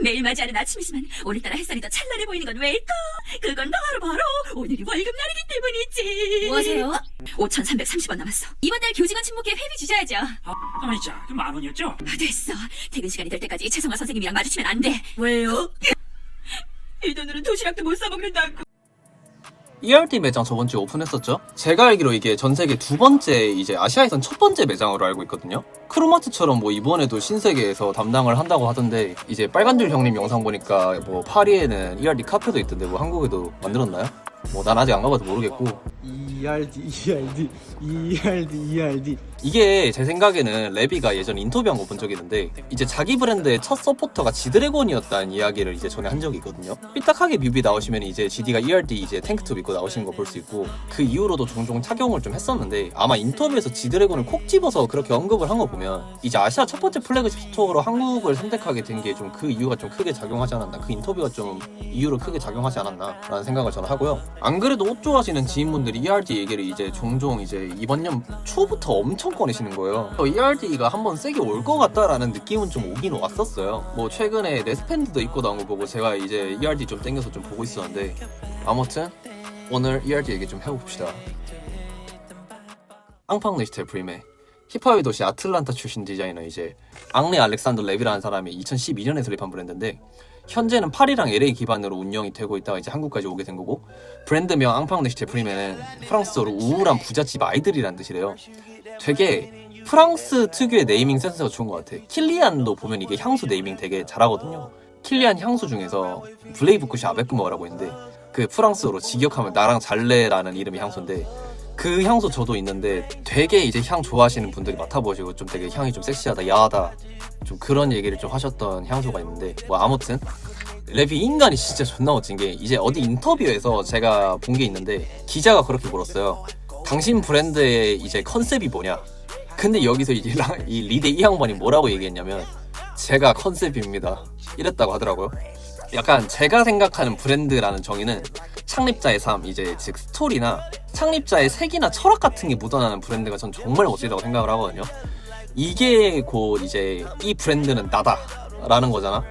매일 맞이하는 아침이지만 오늘따라 햇살이 더 찬란해 보이는 건 왜일까? 그건 바로 바로 오늘이 월급 날이기 때문이지. 뭐 하세요? 5,330원 남았어. 이번 달 교직원 침묵회 회비 주셔야죠. 아, 가만히 있자. 그만 원이었죠? 아, 됐어. 퇴근 시간이 될 때까지 최성화 선생님이랑 마주치면 안 돼. 왜요? 이 돈으로 도시락도 못 사먹는다고. ERD 매장 저번 주에 오픈했었죠? 제가 알기로 이게 전 세계 두 번째, 이제 아시아에선 첫 번째 매장으로 알고 있거든요? 크로마트처럼 뭐 이번에도 신세계에서 담당을 한다고 하던데, 이제 빨간줄 형님 영상 보니까 뭐 파리에는 ERD 카페도 있던데 뭐 한국에도 만들었나요? 뭐 난 아직 안 가봐서 모르겠고. ERD, ERD, ERD, ERD. 이게 제 생각에는 레비가 예전에 인터뷰한 거 본 적이 있는데 이제 자기 브랜드의 첫 서포터가 지드래곤이었다는 이야기를 이제 전에 한 적이 있거든요. 삐딱하게 뮤비 나오시면 이제 GD가 ERD 이제 탱크톱 입고 나오시는 거 볼 수 있고 그 이후로도 종종 착용을 좀 했었는데 아마 인터뷰에서 지드래곤을 콕 집어서 그렇게 언급을 한거 보면 이제 아시아 첫 번째 플래그십 스토어로 한국을 선택하게 된 게 좀 그 이유가 좀 크게 작용하지 않았나 그 인터뷰가 좀 이유로 크게 작용하지 않았나라는 생각을 저는 하고요. 안 그래도 옷 좋아하시는 지인분들이 ERD 얘기를 이제 종종 이제 이번 년 초부터 엄청 꺼내시는 거예요. ERD가 한번 세게 올 것 같다라는 느낌은 좀 오긴 왔었어요. 뭐 최근에 네스팬드도 입고 나온 거 보고 제가 이제 ERD 좀 땡겨서 좀 보고 있었는데 아무튼 오늘 ERD 얘기 좀 해봅시다. 앙팡 네시텔 프림의 힙합의 도시 아틀란타 출신 디자이너 이제 앙리 알렉산더 레비라는 사람이 2012년에 설립한 브랜드인데 현재는 파리랑 LA 기반으로 운영이 되고 있다가 이제 한국까지 오게 된 거고 브랜드명 앙팡 네시텔 프림에는 프랑스어로 우울한 부잣집 아이들이란 뜻이래요. 되게 프랑스 특유의 네이밍 센스가 좋은 것 같아. 킬리안도 보면 이게 향수 네이밍 되게 잘하거든요. 킬리안 향수 중에서 블레이브쿠시 아베크머라고 있는데 그 프랑스어로 직역하면 나랑 잘래라는 이름의 향수인데 그 향수 저도 있는데 되게 이제 향 좋아하시는 분들이 맡아보시고 좀 되게 향이 좀 섹시하다 야하다 좀 그런 얘기를 좀 하셨던 향수가 있는데 뭐 아무튼 랩이 인간이 진짜 존나 멋진 게 이제 어디 인터뷰에서 제가 본 게 있는데 기자가 그렇게 물었어요. 당신 브랜드의 이제 컨셉이 뭐냐? 근데 여기서 이, 라- 이 리데 이 양반이 뭐라고 얘기했냐면 제가 컨셉입니다. 이랬다고 하더라고요 약간 제가 생각하는 브랜드라는 정의는 창립자의 삶, 이제 즉 스토리나 창립자의 색이나 철학 같은 게 묻어나는 브랜드가 전 정말 멋지다고 생각을 하거든요. 이게 곧 이제 이 브랜드는 나다라는 거잖아.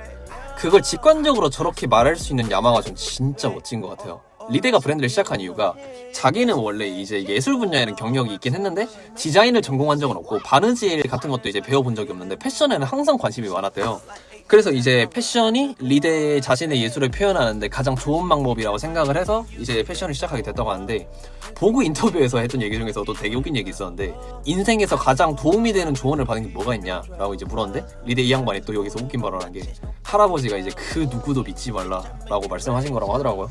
그걸 직관적으로 저렇게 말할 수 있는 야마가 전 진짜 멋진 것 같아요. 리데가 브랜드를 시작한 이유가 자기는 원래 이제 예술 분야에는 경력이 있긴 했는데 디자인을 전공한 적은 없고 바느질 같은 것도 이제 배워본 적이 없는데 패션에는 항상 관심이 많았대요. 그래서 이제 패션이 리데 자신의 예술을 표현하는데 가장 좋은 방법이라고 생각을 해서 이제 패션을 시작하게 됐다고 하는데 보고 인터뷰에서 했던 얘기 중에서도 되게 웃긴 얘기 있었는데 인생에서 가장 도움이 되는 조언을 받은 게 뭐가 있냐라고 이제 물었는데 리데 이 양반이 또 여기서 웃긴 발언한 게 할아버지가 이제 그 누구도 믿지 말라라고 말씀하신 거라고 하더라고요.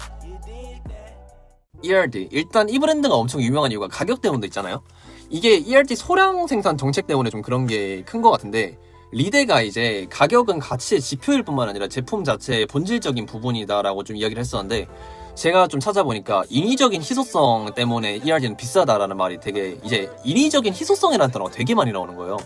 ERD 일단 이 브랜드가 엄청 유명한 이유가 가격 때문도 있잖아요. 이게 ERD 소량 생산 정책 때문에 좀 그런 게 큰 것 같은데 리데가 이제 가격은 가치의 지표일 뿐만 아니라 제품 자체의 본질적인 부분이다라고 좀 이야기를 했었는데 제가 좀 찾아보니까 인위적인 희소성 때문에 ERD는 비싸다라는 말이 되게 이제 인위적인 희소성이라는 단어가 되게 많이 나오는 거예요.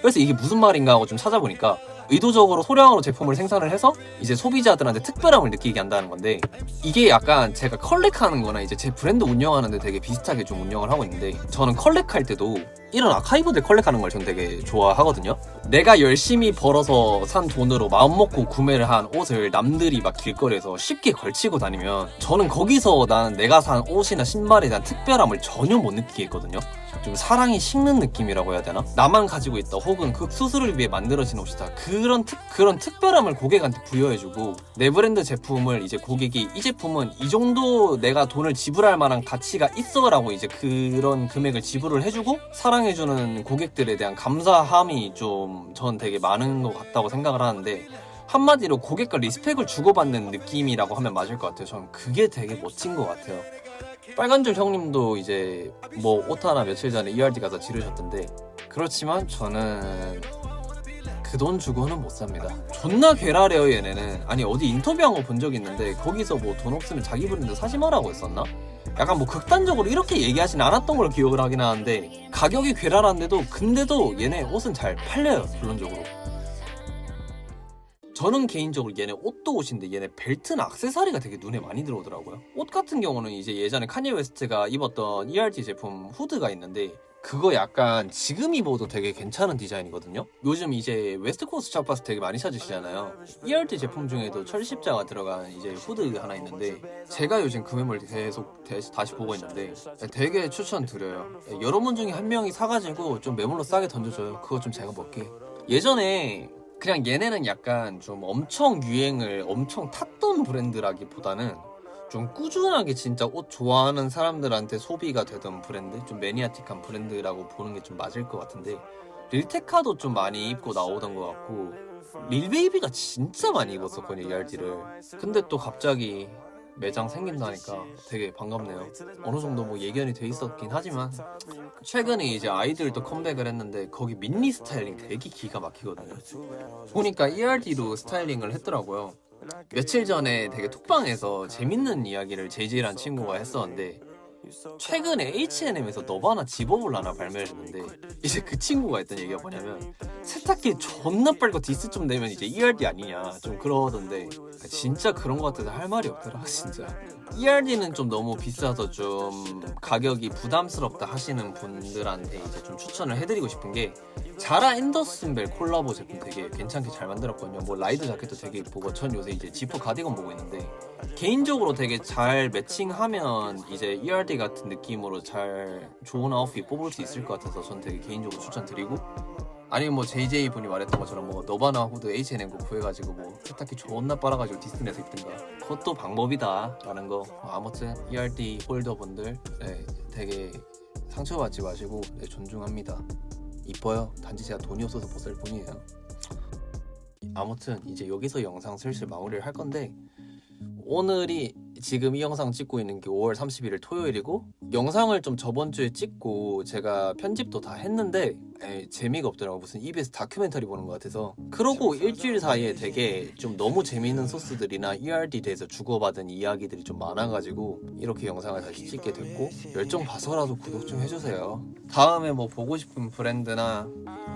그래서 이게 무슨 말인가 하고 좀 찾아보니까 의도적으로 소량으로 제품을 생산을 해서 이제 소비자들한테 특별함을 느끼게 한다는 건데 이게 약간 제가 컬렉하는 거나 이제 제 브랜드 운영하는데 되게 비슷하게 좀 운영을 하고 있는데 저는 컬렉할 때도 이런 아카이브들 컬렉하는 걸 전 되게 좋아하거든요. 내가 열심히 벌어서 산 돈으로 마음먹고 구매를 한 옷을 남들이 막 길거리에서 쉽게 걸치고 다니면 저는 거기서 난 내가 산 옷이나 신발에 대한 특별함을 전혀 못 느끼겠거든요. 좀 사랑이 식는 느낌이라고 해야 되나? 나만 가지고 있다 혹은 그 수수를 위해 만들어진 옷이다 그런 특 그런 특별함을 고객한테 부여해주고 내 브랜드 제품을 이제 고객이 이 제품은 이 정도 내가 돈을 지불할 만한 가치가 있어라고 이제 그런 금액을 지불을 해주고 사 랑해주는 고객들에 대한 감사함이 좀 전 되게 많은 것 같다고 생각을 하는데 한마디로 고객과 리스펙을 주고받는 느낌이라고 하면 맞을 것 같아요. 저는 그게 되게 멋진 것 같아요. 빨간줄 형님도 이제 뭐 옷 하나 며칠 전에 ERD 가서 지르셨던데 그렇지만 저는 그 돈 주고는 못 삽니다. 존나 괴랄해요 얘네는. 아니 어디 인터뷰한 거 본 적 있는데 거기서 뭐 돈 없으면 자기 브랜드 사지 마라고 했었나? 약간 뭐 극단적으로 이렇게 얘기하진 않았던 걸 기억을 하긴 하는데 가격이 괴랄한데도 근데도 얘네 옷은 잘 팔려요 결론적으로. 저는 개인적으로 얘네 옷도 옷인데 얘네 벨트나 악세사리가 되게 눈에 많이 들어오더라고요. 옷 같은 경우는 이제 예전에 카니에 웨스트가 입었던 ERT 제품 후드가 있는데 그거 약간 지금 입어도 되게 괜찮은 디자인이거든요. 요즘 이제 웨스트코스트 샵바스 되게 많이 찾으시잖아요. ERT 제품 중에도 철십자가 들어간 이제 후드 하나 있는데 제가 요즘 그 매물 계속 대- 다시 보고 있는데 되게 추천드려요. 여러분 중에 한 명이 사가지고 좀 매물로 싸게 던져줘요. 그거 좀 제가 먹게. 예전에 그냥 얘네는 약간 좀 엄청 유행을 엄청 탔던 브랜드라기보다는 좀 꾸준하게 진짜 옷 좋아하는 사람들한테 소비가 되던 브랜드, 좀 매니아틱한 브랜드라고 보는 게 좀 맞을 것 같은데 릴테카도 좀 많이 입고 나오던 것 같고 릴베이비가 진짜 많이 입었었거든요 ERD를. 근데 또 갑자기 매장 생긴다니까 되게 반갑네요. 어느 정도 뭐 예견이 돼 있었긴 하지만 최근에 이제 아이들도 컴백을 했는데 거기 민니 스타일링 되게 기가 막히거든요. 보니까 ERD로 스타일링을 했더라고요 며칠 전에 되게 톡방에서 재밌는 이야기를 제이제이란 친구가 했었는데 최근에 H&M에서 너바나 하나 발매를 했는데 이제 그 친구가 했던 얘기가 뭐냐면 세탁기 존나 빨고 디스 좀 내면 이제 ERD 아니냐 좀 그러던데 진짜 그런 거 같아서 할 말이 없더라 진짜 ERD는 좀 너무 비싸서 좀 가격이 부담스럽다 하시는 분들한테 이제 좀 추천을 해드리고 싶은 게 자라 앤더슨벨 콜라보 제품 되게 괜찮게 잘 만들었거든요. 뭐 라이드 자켓도 되게 보고 전 요새 이제 지퍼 가디건 보고 있는데 개인적으로 되게 잘 매칭하면 이제 ERD 같은 느낌으로 잘 좋은 아웃핏 뽑을 수 있을 것 같아서 전 되게 개인적으로 추천드리고 아니면 뭐 JJ 분이 말했던 것처럼 뭐 너바나 후드 H&M 거 구해가지고 뭐 세탁기 존나 빨아가지고 디스내서 입든가. 그것도 방법이다 라는 거. 어, 아무튼 ERD 홀더 분들 네, 되게 상처받지 마시고 네, 존중합니다. 이뻐요. 단지 제가 돈이 없어서 못 살 뿐이에요. 아무튼 이제 여기서 영상 슬슬 마무리를 할 건데 오늘이 지금 이 영상 찍고 있는 게 5월 31일 토요일이고 영상을 좀 저번 주에 찍고 제가 편집도 다 했는데 에이, 재미가 없더라고. 무슨 EBS 다큐멘터리 보는 것 같아서. 그러고 일주일 사이에 되게 좀 너무 재미있는 소스들이나 ERD에 대해서 주고받은 이야기들이 좀 많아가지고 이렇게 영상을 다시 찍게 됐고 열정 봐서라도 구독 좀 해주세요. 다음에 뭐 보고 싶은 브랜드나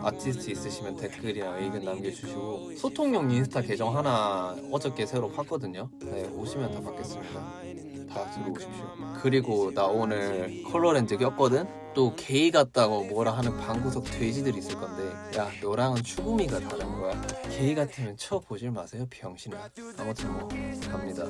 아티스트 있으시면 댓글이나 의견 남겨주시고 소통용 인스타 계정 하나 어저께 새로 팠거든요. 네 오시면 다 받겠습니다. 다 들어오십시오. 그리고 나 오늘 컬러렌즈 꼈거든 또 게이 같다고 뭐라 하는 방구석 돼지들이 있을 건데 야 너랑은 추구미가 다른 거야. 게이 같으면 쳐보질 마세요 병신아. 아무튼 뭐 갑니다